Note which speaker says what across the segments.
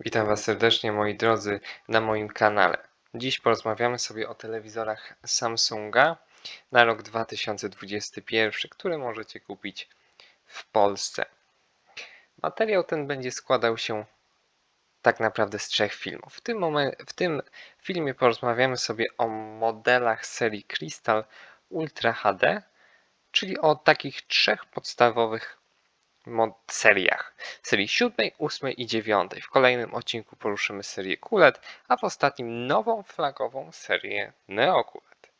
Speaker 1: Witam Was serdecznie, moi drodzy, na moim kanale. Dziś porozmawiamy sobie o telewizorach Samsunga na rok 2021, które możecie kupić w Polsce. Materiał ten będzie składał się tak naprawdę z trzech filmów. W tym, w tym filmie porozmawiamy sobie o modelach serii Crystal Ultra HD, czyli o takich trzech podstawowych seriach. Serii 7, 8 i 9. W kolejnym odcinku poruszymy serię QLED, a w ostatnim nową flagową serię Neo QLED.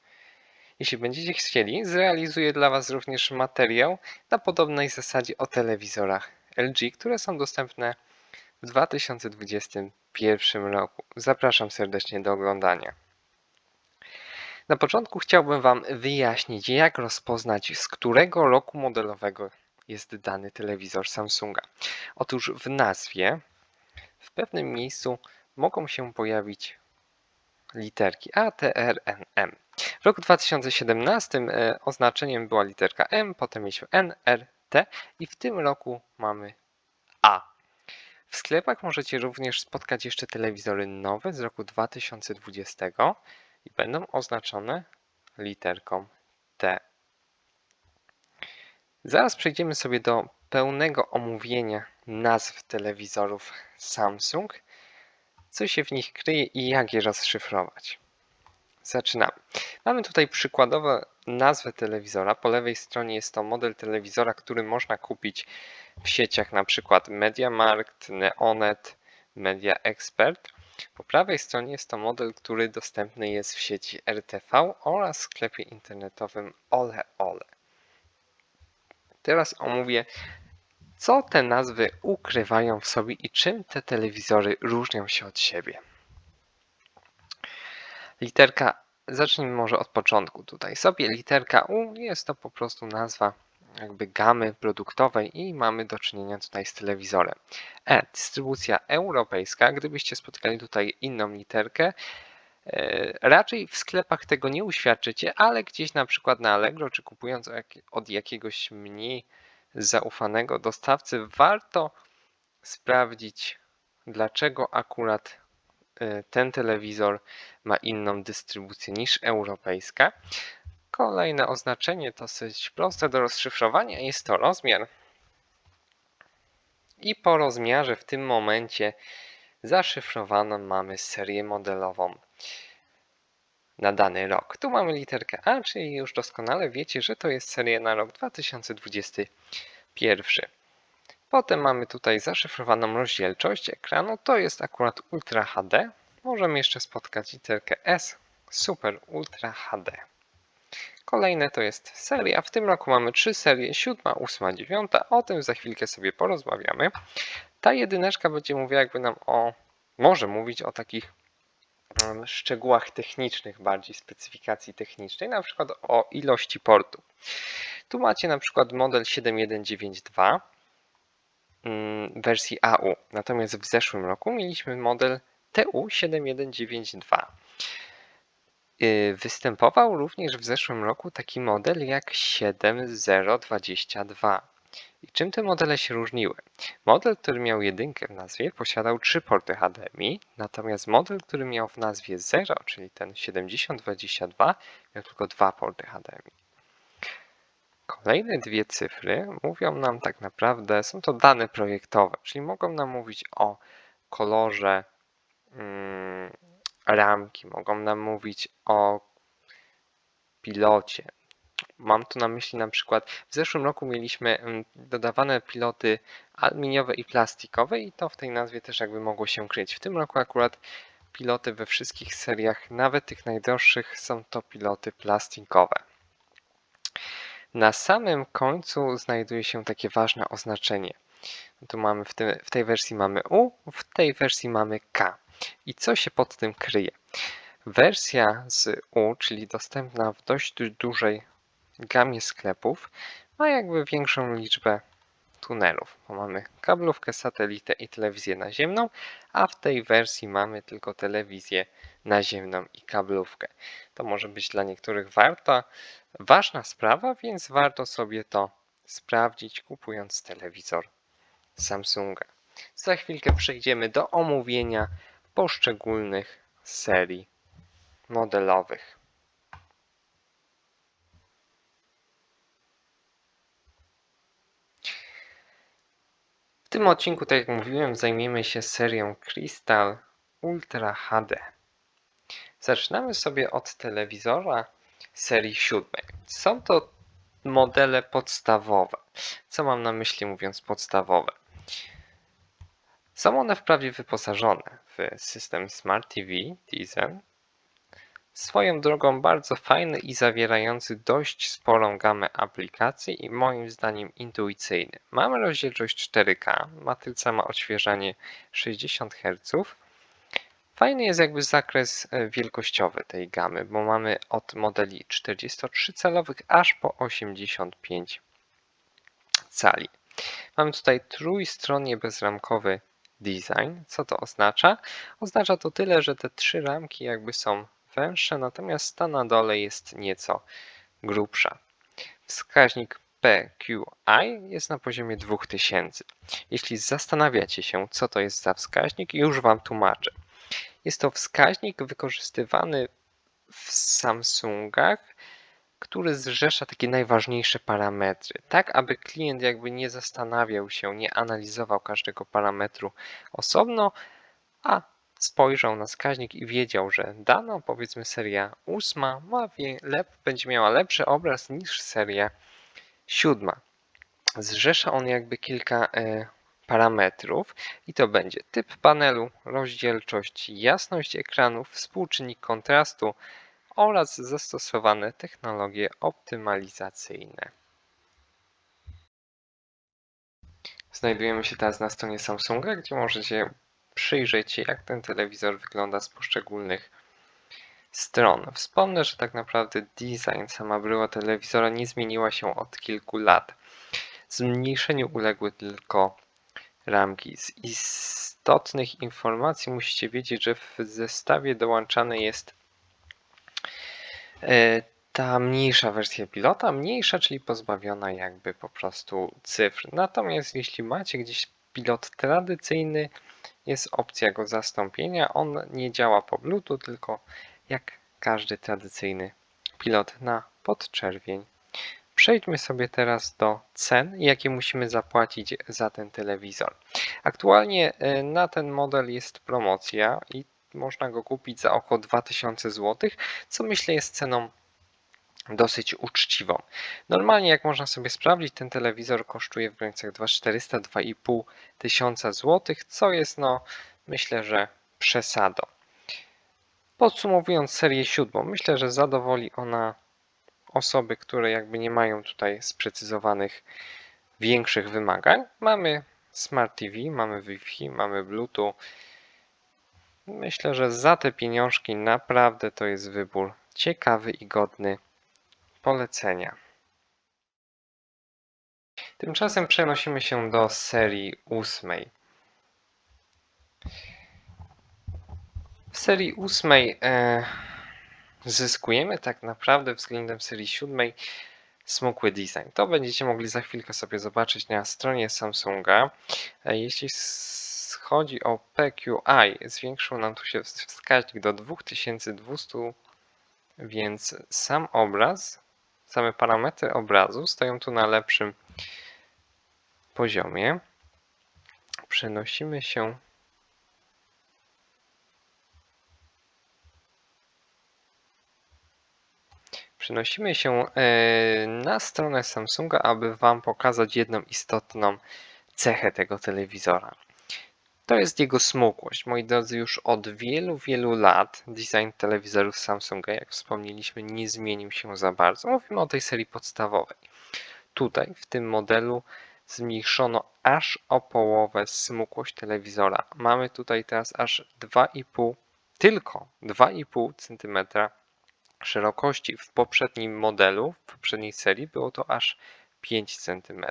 Speaker 1: Jeśli będziecie chcieli, zrealizuję dla Was również materiał na podobnej zasadzie o telewizorach LG, które są dostępne w 2021 roku. Zapraszam serdecznie do oglądania. Na początku chciałbym Wam wyjaśnić, jak rozpoznać, z którego roku modelowego jest dany telewizor Samsunga. Otóż w nazwie w pewnym miejscu mogą się pojawić literki A, T, R, N, M. W roku 2017 e, oznaczeniem była literka M, potem mieliśmy N, R, T i w tym roku mamy A. W sklepach możecie również spotkać jeszcze telewizory nowe z roku 2020 i będą oznaczone literką T. Zaraz przejdziemy sobie do pełnego omówienia nazw telewizorów Samsung, co się w nich kryje i jak je rozszyfrować. Zaczynamy. Mamy tutaj przykładowo nazwę telewizora. Po lewej stronie jest to model telewizora, który można kupić w sieciach np. MediaMarkt, Neonet, Media Expert. Po prawej stronie jest to model, który dostępny jest w sieci RTV oraz w sklepie internetowym Ole Ole. Teraz omówię, co te nazwy ukrywają w sobie i czym te telewizory różnią się od siebie. Literka, zacznijmy może od początku tutaj. Sobie literka U jest to po prostu nazwa jakby gamy produktowej i mamy do czynienia tutaj z telewizorem. E, dystrybucja europejska. Gdybyście spotkali tutaj inną literkę, Raczej w sklepach tego nie uświadczycie, ale gdzieś na przykład na Allegro, czy kupując od jakiegoś mniej zaufanego dostawcy, warto sprawdzić, dlaczego akurat e, ten telewizor ma inną dystrybucję niż europejska. Kolejne oznaczenie dosyć proste do rozszyfrowania jest to rozmiar. I po rozmiarze w tym momencie zaszyfrowaną mamy serię modelową na dany rok. Tu mamy literkę A, czyli już doskonale wiecie, że to jest seria na rok 2021. Potem mamy tutaj zaszyfrowaną rozdzielczość ekranu, to jest akurat Ultra HD. Możemy jeszcze spotkać literkę S, Super Ultra HD. Kolejne to jest seria. W tym roku mamy trzy serie, 7, 8, 9. O tym za chwilkę sobie porozmawiamy. Ta jedyneczka będzie mówiła jakby nam o, może mówić o takich szczegółach technicznych, bardziej specyfikacji technicznej, na przykład o ilości portów. Tu macie na przykład model 7192 mm, wersji AU, natomiast w zeszłym roku mieliśmy model TU7192. Y, występował również w zeszłym roku taki model jak 7022. I czym te modele się różniły? Model, który miał jedynkę w nazwie, posiadał trzy porty HDMI, natomiast model, który miał w nazwie 0, czyli ten 7022, miał tylko dwa porty HDMI. Kolejne dwie cyfry mówią nam tak naprawdę, są to dane projektowe, czyli mogą nam mówić o kolorze mm, ramki, mogą nam mówić o pilocie, Mam tu na myśli na przykład w zeszłym roku mieliśmy mm, dodawane piloty aluminiowe i plastikowe i to w tej nazwie też jakby mogło się kryć. W tym roku akurat piloty we wszystkich seriach, nawet tych najdroższych, są to piloty plastikowe. Na samym końcu znajduje się takie ważne oznaczenie. Tu mamy w, tym, w tej wersji mamy U, w tej wersji mamy K. I co się pod tym kryje? Wersja z U, czyli dostępna w dość dużej gamie sklepów ma jakby większą liczbę tunelów, bo mamy kablówkę, satelitę i telewizję naziemną, a w tej wersji mamy tylko telewizję naziemną i kablówkę. To może być dla niektórych warta, ważna sprawa, więc warto sobie to sprawdzić kupując telewizor Samsunga. Za chwilkę przejdziemy do omówienia poszczególnych serii modelowych. Tym odcinku, tak jak mówiłem, zajmiemy się serią Crystal Ultra HD. Zaczynamy sobie od telewizora serii siódmej. Są to modele podstawowe. Co mam na myśli mówiąc podstawowe? Są one wprawdzie wyposażone w system Smart TV Tizen, swoją drogą bardzo fajny i zawierający dość sporą gamę aplikacji i moim zdaniem intuicyjny. Mamy rozdzielczość 4K, matryca ma odświeżanie 60 Hz. Fajny jest jakby zakres e, wielkościowy tej gamy, bo mamy od modeli 43-calowych aż po 85 cali. Mamy tutaj trójstronnie bezramkowy design. Co to oznacza? Oznacza to tyle, że te trzy ramki jakby są węższe, natomiast ta na dole jest nieco grubsza. Wskaźnik PQI jest na poziomie 2000. Jeśli zastanawiacie się, co to jest za wskaźnik, już Wam tłumaczę. Jest to wskaźnik wykorzystywany w Samsungach, który zrzesza takie najważniejsze parametry, tak aby klient jakby nie zastanawiał się, nie analizował każdego parametru osobno, a spojrzał na wskaźnik i wiedział, że dana powiedzmy seria ósma ma lep, będzie miała lepszy obraz niż seria siódma. Zrzesza on jakby kilka e, parametrów i to będzie typ panelu, rozdzielczość, jasność ekranu, współczynnik kontrastu oraz zastosowane technologie optymalizacyjne. Znajdujemy się teraz na stronie Samsunga, gdzie możecie przyjrzeć się, jak ten telewizor wygląda z poszczególnych stron. Wspomnę, że tak naprawdę design, sama bryła telewizora nie zmieniła się od kilku lat. Zmniejszeniu uległy tylko ramki. Z istotnych informacji musicie wiedzieć, że w zestawie dołączany jest e, ta mniejsza wersja pilota, mniejsza, czyli pozbawiona jakby po prostu cyfr. Natomiast jeśli macie gdzieś pilot tradycyjny, jest opcja go zastąpienia. On nie działa po Bluetooth, tylko jak każdy tradycyjny pilot na podczerwień. Przejdźmy sobie teraz do cen, jakie musimy zapłacić za ten telewizor. Aktualnie e, na ten model jest promocja i można go kupić za około 2000 zł, co myślę jest ceną dosyć uczciwą. Normalnie, jak można sobie sprawdzić, ten telewizor kosztuje w granicach 2400-2500 tysiąca złotych, co jest, no, myślę, że przesadą. Podsumowując serię siódmą, myślę, że zadowoli ona osoby, które jakby nie mają tutaj sprecyzowanych większych wymagań. Mamy Smart TV, mamy Wi-Fi, mamy Bluetooth. Myślę, że za te pieniążki naprawdę to jest wybór ciekawy i godny polecenia. Tymczasem przenosimy się do serii ósmej. W serii ósmej e, zyskujemy tak naprawdę względem serii siódmej smukły design. To będziecie mogli za chwilkę sobie zobaczyć na stronie Samsunga. E, jeśli chodzi o PQI, zwiększył nam tu się wskaźnik do 2200, więc sam obraz same parametry obrazu stoją tu na lepszym poziomie. Przenosimy się Przenosimy się e, na stronę Samsunga, aby Wam pokazać jedną istotną cechę tego telewizora. To jest jego smukłość. Moi drodzy, już od wielu, wielu lat design telewizorów Samsunga, jak wspomnieliśmy, nie zmienił się za bardzo. Mówimy o tej serii podstawowej. Tutaj, w tym modelu, zmniejszono aż o połowę smukłość telewizora. Mamy tutaj teraz aż 2,5, tylko 2,5 cm szerokości. W poprzednim modelu, w poprzedniej serii było to aż 5 cm.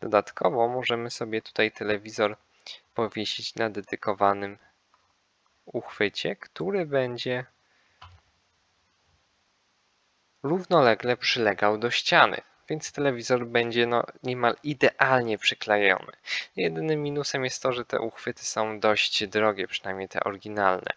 Speaker 1: Dodatkowo możemy sobie tutaj telewizor powiesić na dedykowanym uchwycie, który będzie równolegle przylegał do ściany. więc telewizor będzie no, niemal idealnie przyklejony. Jedynym minusem jest to, że te uchwyty są dość drogie, przynajmniej te oryginalne.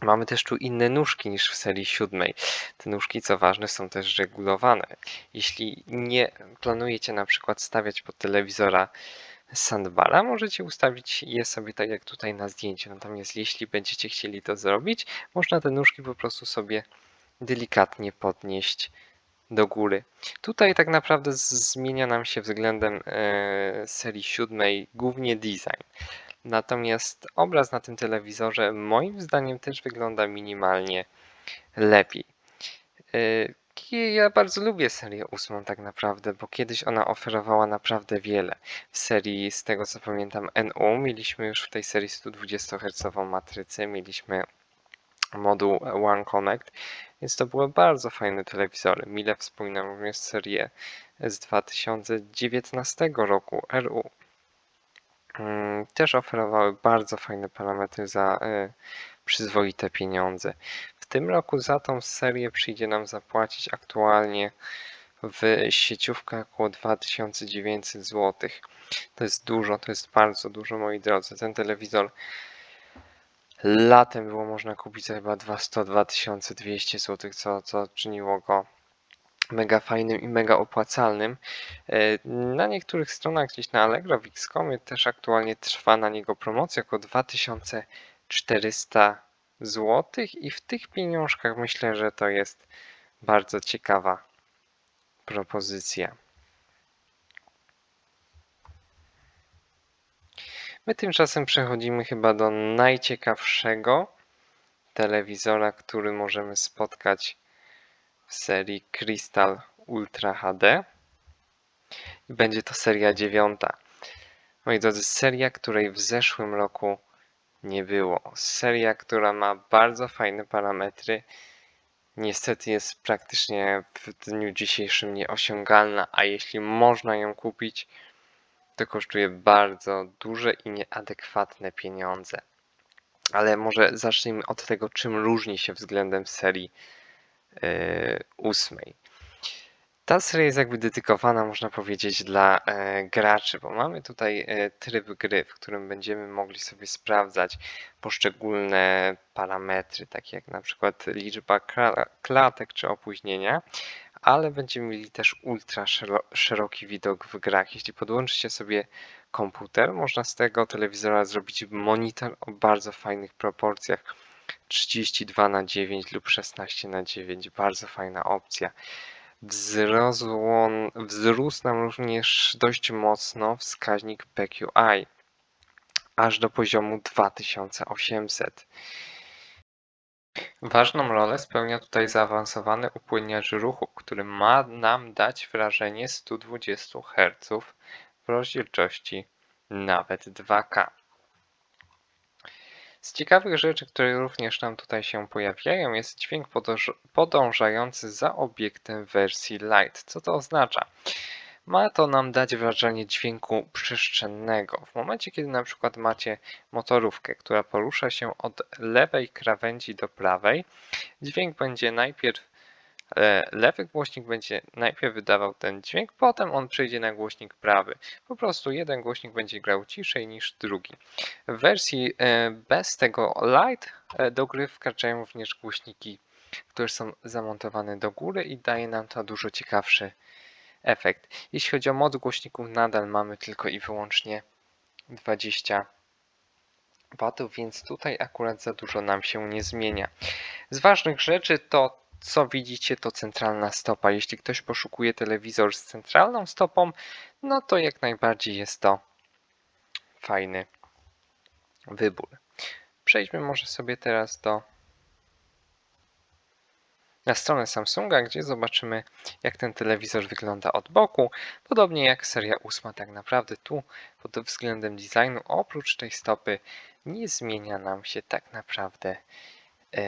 Speaker 1: Mamy też tu inne nóżki niż w serii siódmej. Te nóżki, co ważne, są też regulowane. Jeśli nie planujecie na przykład stawiać pod telewizora sandbara, możecie ustawić je sobie tak jak tutaj na zdjęciu. Natomiast jeśli będziecie chcieli to zrobić, można te nóżki po prostu sobie delikatnie podnieść do góry. Tutaj tak naprawdę zmienia nam się względem e, serii siódmej głównie design. Natomiast obraz na tym telewizorze moim zdaniem też wygląda minimalnie lepiej. Ja bardzo lubię serię ósmą tak naprawdę, bo kiedyś ona oferowała naprawdę wiele. W serii, z tego co pamiętam, NU mieliśmy już w tej serii 120 Hz matrycę, mieliśmy moduł One Connect, więc to były bardzo fajne telewizory. Mile wspominam również serię z 2019 roku RU. Mm, też oferowały bardzo fajne parametry za e, przyzwoite pieniądze. Tym roku za tą serię przyjdzie nam zapłacić aktualnie w sieciówkach około 2900 zł. To jest dużo, to jest bardzo dużo moi drodzy. Ten telewizor latem było można kupić za chyba 200-2200 zł, co, co czyniło go mega fajnym i mega opłacalnym. E, na niektórych stronach gdzieś na Allegro, w Xcomie też aktualnie trwa na niego promocja około 2400 zł i w tych pieniążkach myślę, że to jest bardzo ciekawa propozycja. My tymczasem przechodzimy chyba do najciekawszego telewizora, który możemy spotkać w serii Crystal Ultra HD. Będzie to seria dziewiąta. Moi drodzy, seria, której w zeszłym roku nie było. Seria, która ma bardzo fajne parametry. Niestety jest praktycznie w dniu dzisiejszym nieosiągalna, a jeśli można ją kupić, to kosztuje bardzo duże i nieadekwatne pieniądze. Ale może zacznijmy od tego, czym różni się względem serii yy, ósmej. Ta seria jest jakby dedykowana, można powiedzieć, dla e, graczy, bo mamy tutaj e, tryb gry, w którym będziemy mogli sobie sprawdzać poszczególne parametry, takie jak na przykład liczba klatek czy opóźnienia, ale będziemy mieli też ultra szeroki widok w grach. Jeśli podłączycie sobie komputer, można z tego telewizora zrobić monitor o bardzo fajnych proporcjach. 32 na 9 lub 16 na 9 bardzo fajna opcja. Wzrosł, wzrósł nam również dość mocno wskaźnik PQI, aż do poziomu 2800. Ważną rolę spełnia tutaj zaawansowany upłyniacz ruchu, który ma nam dać wrażenie 120 Hz w rozdzielczości nawet 2K. Z ciekawych rzeczy, które również nam tutaj się pojawiają, jest dźwięk podążający za obiektem wersji Lite. Co to oznacza? Ma to nam dać wrażenie dźwięku przestrzennego. W momencie, kiedy na przykład macie motorówkę, która porusza się od lewej krawędzi do prawej, dźwięk będzie najpierw lewy głośnik będzie najpierw wydawał ten dźwięk, potem on przejdzie na głośnik prawy. Po prostu jeden głośnik będzie grał ciszej niż drugi. W wersji e, bez tego light e, do gry wkraczają również głośniki, które są zamontowane do góry i daje nam to dużo ciekawszy efekt. Jeśli chodzi o moc głośników, nadal mamy tylko i wyłącznie 20 W, więc tutaj akurat za dużo nam się nie zmienia. Z ważnych rzeczy to co widzicie to centralna stopa. Jeśli ktoś poszukuje telewizor z centralną stopą, no to jak najbardziej jest to fajny wybór. Przejdźmy może sobie teraz do na stronę Samsunga, gdzie zobaczymy jak ten telewizor wygląda od boku. Podobnie jak seria 8 tak naprawdę tu pod względem designu oprócz tej stopy nie zmienia nam się tak naprawdę e,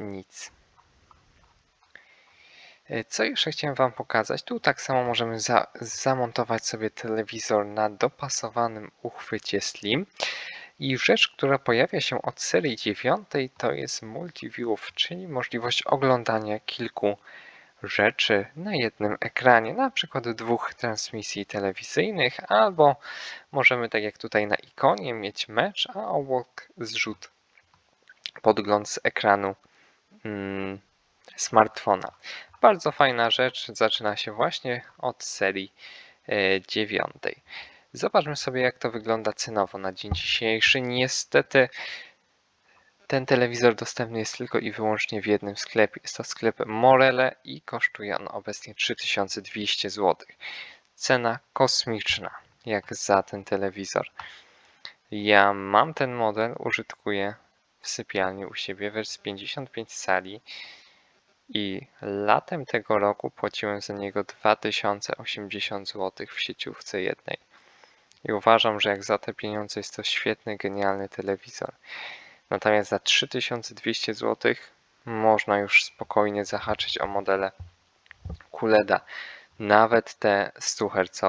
Speaker 1: nic. E, co jeszcze chciałem Wam pokazać? Tu tak samo możemy za, zamontować sobie telewizor na dopasowanym uchwycie Slim. I rzecz, która pojawia się od serii dziewiątej, to jest Multiview, czyli możliwość oglądania kilku rzeczy na jednym ekranie, na przykład dwóch transmisji telewizyjnych, albo możemy, tak jak tutaj na ikonie, mieć mecz, a obok zrzut, podgląd z ekranu mm, smartfona. Bardzo fajna rzecz, zaczyna się właśnie od serii e, dziewiątej. Zobaczmy sobie, jak to wygląda cenowo na dzień dzisiejszy. Niestety ten telewizor dostępny jest tylko i wyłącznie w jednym sklepie. Jest to sklep Morele i kosztuje on obecnie 3200 zł. Cena kosmiczna, jak za ten telewizor. Ja mam ten model, użytkuję w sypialni u siebie, wersji 55 sali i latem tego roku płaciłem za niego 2080 zł w sieciówce jednej. I uważam, że jak za te pieniądze jest to świetny, genialny telewizor. Natomiast za 3200 zł można już spokojnie zahaczyć o modele QLEDa, nawet te 100 Hz.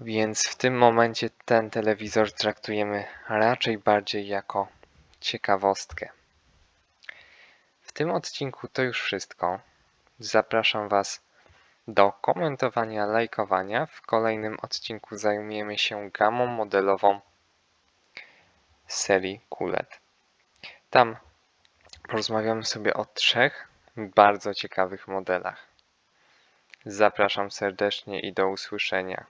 Speaker 1: Więc w tym momencie ten telewizor traktujemy raczej bardziej jako ciekawostkę. Tym odcinku to już wszystko. Zapraszam Was do komentowania, lajkowania. W kolejnym odcinku zajmiemy się gamą modelową serii QLED. Tam porozmawiamy sobie o trzech bardzo ciekawych modelach. Zapraszam serdecznie i do usłyszenia.